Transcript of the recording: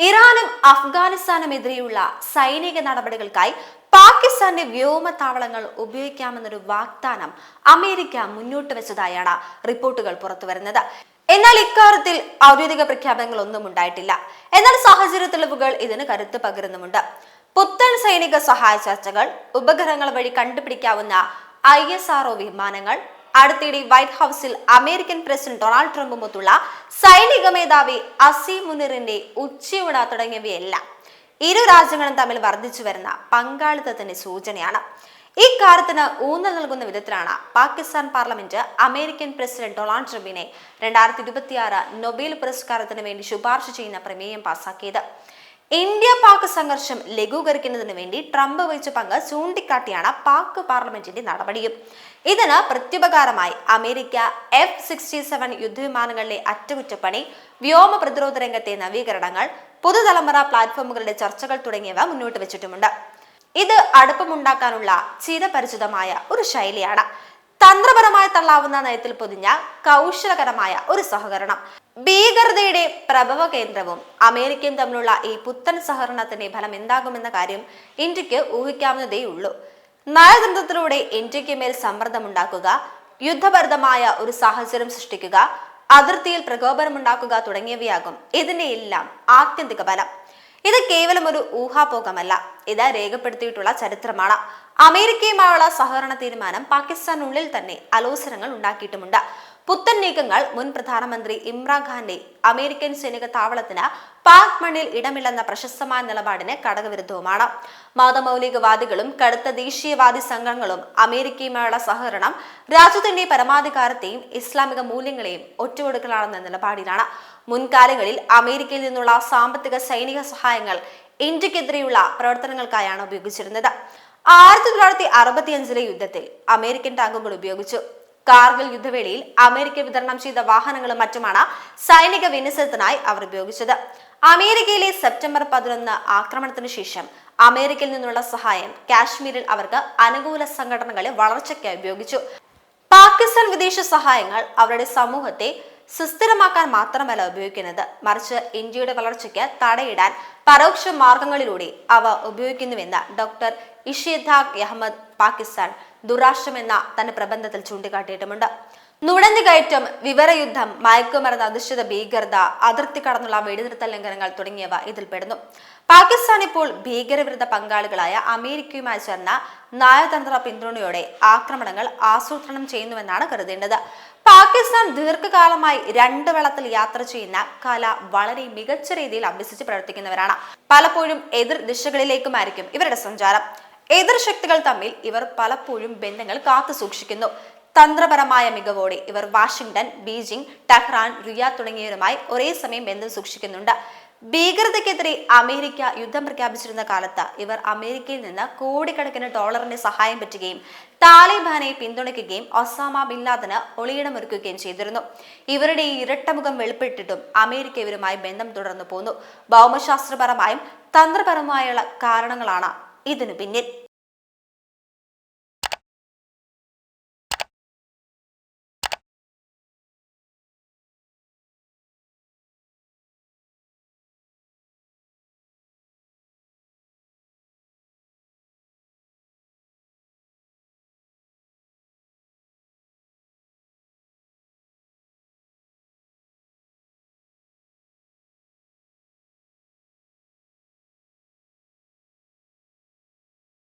ഇറാനും അഫ്ഗാനിസ്ഥാനുമെതിരെയുള്ള സൈനിക നടപടികൾക്കായി പാകിസ്ഥാന്റെ വ്യോമതാവളങ്ങൾ ഉപയോഗിക്കാമെന്നൊരു വാഗ്ദാനം അമേരിക്ക മുന്നോട്ട് വെച്ചതായാണ് റിപ്പോർട്ടുകൾ പുറത്തുവരുന്നത്. എന്നാൽ ഇക്കാര്യത്തിൽ ഔദ്യോഗിക പ്രഖ്യാപനങ്ങളൊന്നും ഉണ്ടായിട്ടില്ല. എന്നാൽ സാഹചര്യ തെളിവുകൾ ഇതിന് കരുത്ത് പകരുന്നുമുണ്ട്. പുത്തൻ സൈനിക സഹായ ചർച്ചകൾ ഉപഗ്രഹങ്ങൾ വഴി കണ്ടുപിടിക്കാവുന്ന ഐ എസ് ആർഒ വിമാനങ്ങൾ അടുത്തിടെ വൈറ്റ് ഹൗസിൽ അമേരിക്കൻ പ്രസിഡന്റ് ഡൊണാൾഡ് ട്രംപുമൊത്തുള്ള സൈനിക മേധാവി അസിമുനിറിന്റെ മുനിറിന്റെ ഉച്ചയൂണ തുടങ്ങിയവയെല്ലാം ഇരു രാജ്യങ്ങളും തമ്മിൽ വർദ്ധിച്ചു വരുന്ന പങ്കാളിത്തത്തിന്റെ സൂചനയാണ്. ഇക്കാര്യത്തിന് ഊന്നൽ നൽകുന്ന വിധത്തിലാണ് Pakistan parliament American president Donald ട്രംപിനെ രണ്ടായിരത്തി ഇരുപത്തിയാറ് നൊബേൽ പുരസ്കാരത്തിന് വേണ്ടി ശുപാർശ ചെയ്യുന്ന പ്രമേയം പാസാക്കിയത്. ഇന്ത്യ പാക് സംഘർഷം ലഘൂകരിക്കുന്നതിന് വേണ്ടി ട്രംപ് വഹിച്ച പങ്ക് ചൂണ്ടിക്കാട്ടിയാണ് പാക് പാർലമെന്റിന്റെ നടപടിയും. ഇതിന് പ്രത്യുപകാരമായി അമേരിക്ക എഫ് സിക്സ്റ്റി സെവൻ യുദ്ധവിമാനങ്ങളിലെ അറ്റകുറ്റപ്പണി വ്യോമ പ്രതിരോധ രംഗത്തെ നവീകരണങ്ങൾ പുതുതലമുറ പ്ലാറ്റ്ഫോമുകളുടെ ചർച്ചകൾ തുടങ്ങിയവ മുന്നോട്ട് വെച്ചിട്ടുമുണ്ട്. ഇത് അടുപ്പമുണ്ടാക്കാനുള്ള ചിരപരിചിതമായ ഒരു ശൈലിയാണ്. തന്ത്രപരമായി തള്ളാവുന്ന നയത്തിൽ പൊതിഞ്ഞ കൗശലകരമായ ഒരു സഹകരണം. ഭീകരതയുടെ പ്രഭവ കേന്ദ്രവും അമേരിക്കയും തമ്മിലുള്ള ഈ പുത്തൻ സഹകരണത്തിന്റെ ഫലം എന്താകുമെന്ന കാര്യം ഇന്ത്യയ്ക്ക് ഊഹിക്കാവുന്നതേ ഉള്ളൂ. നയതന്ത്രത്തിലൂടെ ഇന്ത്യയ്ക്ക് മേൽ സമ്മർദ്ദമുണ്ടാക്കുക യുദ്ധഭരിതമായ ഒരു സാഹചര്യം സൃഷ്ടിക്കുക അതിർത്തിയിൽ പ്രകോപനമുണ്ടാക്കുക തുടങ്ങിയവയാകും ഇതിന്റെ എല്ലാം ആത്യന്തിക ഫലം. ഇത് കേവലം ഒരു ഊഹാപോകമല്ല ഇത് രേഖപ്പെടുത്തിയിട്ടുള്ള ചരിത്രമാണ് അമേരിക്കയുമായുള്ള സഹകരണ തീരുമാനം പാകിസ്ഥാനുള്ളിൽ തന്നെ അലോസരങ്ങൾ ഉണ്ടാക്കിയിട്ടുമുണ്ട്. പുത്തൻ നീക്കങ്ങൾ മുൻ പ്രധാനമന്ത്രി ഇമ്രാൻഖാന്റെ അമേരിക്കൻ സൈനിക താവളത്തിന് പാക് മണ്ണിൽ ഇടമില്ലെന്ന പ്രശസ്തമായ നിലപാടിന് കടകവിരുദ്ധവുമാണ്. മതമൗലികവാദികളും കടുത്ത ദേശീയവാദി സംഘങ്ങളും അമേരിക്കയുമായുള്ള സഹകരണം രാജ്യത്തിന്റെ പരമാധികാരത്തെയും ഇസ്ലാമിക മൂല്യങ്ങളെയും ഒറ്റുകൊടുക്കലാണെന്ന നിലപാടിലാണ്. മുൻകാലങ്ങളിൽ അമേരിക്കയിൽ നിന്നുള്ള സാമ്പത്തിക സൈനിക സഹായങ്ങൾ ഇന്ത്യക്കെതിരെയുള്ള പ്രവർത്തനങ്ങൾക്കായാണ് ഉപയോഗിച്ചിരുന്നത്. ആയിരത്തി തൊള്ളായിരത്തി അറുപത്തിയഞ്ചിലെ യുദ്ധത്തിൽ അമേരിക്കൻ ടാങ്കുകൾ ഉപയോഗിച്ചു. കാർഗിൽ യുദ്ധവേളയിൽ അമേരിക്ക വിതരണം ചെയ്ത വാഹനങ്ങളും മറ്റുമാണ് സൈനിക വിന്യസനത്തിനായി അവർ ഉപയോഗിച്ചത്. അമേരിക്കയിലെ സെപ്റ്റംബർ പതിനൊന്ന് ആക്രമണത്തിന് ശേഷം അമേരിക്കയിൽ നിന്നുള്ള സഹായം കാശ്മീരിൽ അവർക്ക് അനുകൂല സംഘടനകളെ വളർച്ചയ്ക്കായി ഉപയോഗിച്ചു. പാകിസ്ഥാൻ വിദേശ സഹായങ്ങൾ അവരുടെ സമൂഹത്തെ സുസ്ഥിരമാക്കാൻ മാത്രമല്ല ഉപയോഗിക്കുന്നത്. മറിച്ച് ഇന്ത്യയുടെ വളർച്ചയ്ക്ക് തടയിടാൻ പരോക്ഷ മാർഗങ്ങളിലൂടെ അവ ഉപയോഗിക്കുന്നുവെന്ന് ഡോക്ടർ ഇഷിദാഖ് അഹമ്മദ് പാകിസ്ഥാൻ ദുരാഷ്ട്രം എന്ന തന്റെ പ്രബന്ധത്തിൽ ചൂണ്ടിക്കാട്ടിയിട്ടുമുണ്ട്. നുഴഞ്ഞുകയറ്റം വിവരയുദ്ധം മയക്കുമരുന്ന് അധിഷ്ഠിത ഭീകരത അതിർത്തി കടന്നുള്ള വെടിനിർത്തൽ ലംഘനങ്ങൾ തുടങ്ങിയവ ഇതിൽപ്പെടുന്നു പാകിസ്ഥാൻ ഇപ്പോൾ ഭീകരവിരുദ്ധ പങ്കാളികളായ അമേരിക്കയുമായി ചേർന്ന നയതന്ത്ര പിന്തുണയോടെ ആക്രമണങ്ങൾ ആസൂത്രണം ചെയ്യുന്നുവെന്നാണ് കരുതേണ്ടത്. പാകിസ്ഥാൻ ദീർഘകാലമായി രണ്ട് വെള്ളത്തിൽ യാത്ര ചെയ്യുന്ന കല വളരെ മികച്ച രീതിയിൽ അഭ്യസിച്ച് പ്രവർത്തിക്കുന്നവരാണ്. പലപ്പോഴും എതിർ ദിശകളിലേക്കുമായിരിക്കും ഇവരുടെ സഞ്ചാരം. എതിർ ശക്തികൾ തമ്മിൽ ഇവർ പലപ്പോഴും ബന്ധങ്ങൾ കാത്തു സൂക്ഷിക്കുന്നു. തന്ത്രപരമായ മികവോടെ ഇവർ വാഷിംഗ്ടൺ ബീജിംഗ് ടെഹ്റാൻ റിയാദ് തുടങ്ങിയവരുമായി ഒരേ സമയം ബന്ധം സൂക്ഷിക്കുന്നുണ്ട്. ഭീകരതയ്ക്കെതിരെ അമേരിക്ക യുദ്ധം പ്രഖ്യാപിച്ചിരുന്ന കാലത്ത് ഇവർ അമേരിക്കയിൽ നിന്ന് കോടിക്കണക്കിന് ഡോളറിന്റെ സഹായം പറ്റുകയും താലിബാനെ പിന്തുണയ്ക്കുകയും ഒസാമ ബിൻ ലാദന് ഒളിയിടമൊരുക്കുകയും ചെയ്തിരുന്നു. ഇവരുടെ ഈ ഇരട്ടമുഖം വെളിപ്പെട്ടിട്ടും അമേരിക്ക ഇവരുമായി ബന്ധം തുടർന്നു പോന്നു. ഭൗമശാസ്ത്രപരമായും തന്ത്രപരമായുള്ള കാരണങ്ങളാണ് ഇതിനു പിന്നിൽ.